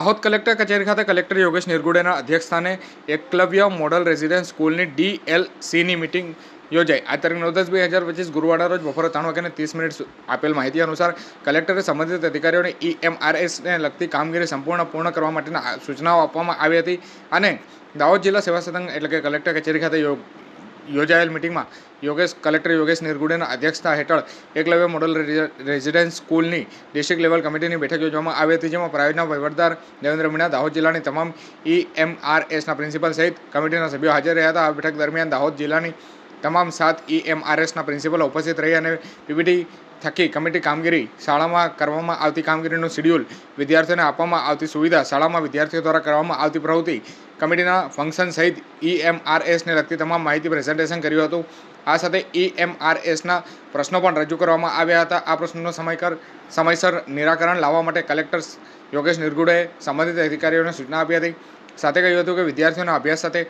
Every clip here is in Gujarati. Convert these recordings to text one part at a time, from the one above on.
દાહોદ કલેક્ટર કચેરી ખાતે કલેક્ટર યોગેશ નિર્ગુડેના અધ્યક્ષસ્થાને એકલવ્ય મોડલ રેસિડેન્સ સ્કૂલની ડીએલસીની મિટિંગ યોજાઈ. આ તારીખ નવ દસ બે હજાર પચીસ ગુરુવારના રોજ બપોરે ત્રણ વાગ્યાને ત્રીસ મિનિટ આપેલ માહિતી અનુસાર કલેક્ટરે સંબંધિત અધિકારીઓને ઈએમઆરએસને લગતી કામગીરી સંપૂર્ણ પૂર્ણ કરવા માટેના સૂચનાઓ આપવામાં આવી હતી અને દાહોદ જિલ્લા સેવા સદન એટલે કે કલેક્ટર કચેરી ખાતે યોગ યોજાયેલ મિટિંગમાં યોગેશ, કલેક્ટર યોગેશ નિરગુડેના અધ્યક્ષતા હેઠળ એકલવ્ય મોડલ રેઝિડેન્સ સ્કૂલની ડિસ્ટ્રિક્ટ લેવલ કમિટીની બેઠક યોજવામાં આવી હતી, જેમાં પ્રાયોજના વહીવટદાર દેવેન્દ્ર મીણા, દાહોદ જિલ્લાની તમામ ઈએમઆરએસના પ્રિન્સિપલ સહિત કમિટીના સભ્યો હાજર રહ્યા હતા. આ બેઠક દરમિયાન દાહોદ જિલ્લાની તમામ સાત ઈએમઆરએસના પ્રિન્સિપલો ઉપસ્થિત રહી અને પીપીટી થકી કમિટી કામગીરી શાળામાં કરવામાં આવતી કામગીરીનું શેડ્યુલ વિદ્યાર્થીઓને આપવામાં આવતી સુવિધા શાળામાં વિદ્યાર્થીઓ દ્વારા કરવામાં આવતી પ્રવૃત્તિ કમિટીના ફંક્શન સહિત ઈએમઆરએસને લગતી તમામ માહિતી પ્રેઝન્ટેશન કર્યું હતું. આ સાથે ઈએમઆરએસના પ્રશ્નો પણ રજૂ કરવામાં આવ્યા હતા. આ પ્રશ્નોનો સમયકર સમયસર નિરાકરણ લાવવા માટે કલેક્ટર યોગેશ નિરગુડેએ સંબંધિત અધિકારીઓને સૂચના આપી હતી. સાથે કહ્યું હતું કે વિદ્યાર્થીઓના અભ્યાસ સાથે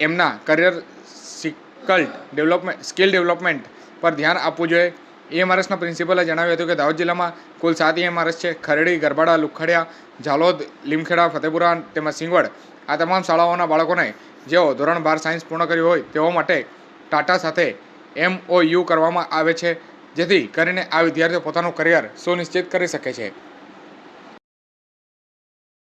એમના career skill development skill development પર ધ્યાન આપવું જોઈએ. ઈએમઆરએસના પ્રિન્સિપલે જણાવ્યું હતું કે દાહોદ જિલ્લામાં કુલ સાત ઈએમઆરએસ છે. ખરડી, ગરબાડા, લુખડિયા, ઝાલોદ, લીમખેડા, ફતેપુરા તેમજ સિંગવડ. આ તમામ શાળાઓના બાળકોને જેઓ ધોરણ બાર સાયન્સ પૂર્ણ કર્યું હોય, તેઓ માટે ટાટા સાથે એમઓયુ કરવામાં આવે છે. જેથી કરીને આ વિદ્યાર્થીઓ પોતાનું કરિયર સુનિશ્ચિત કરી શકે છે.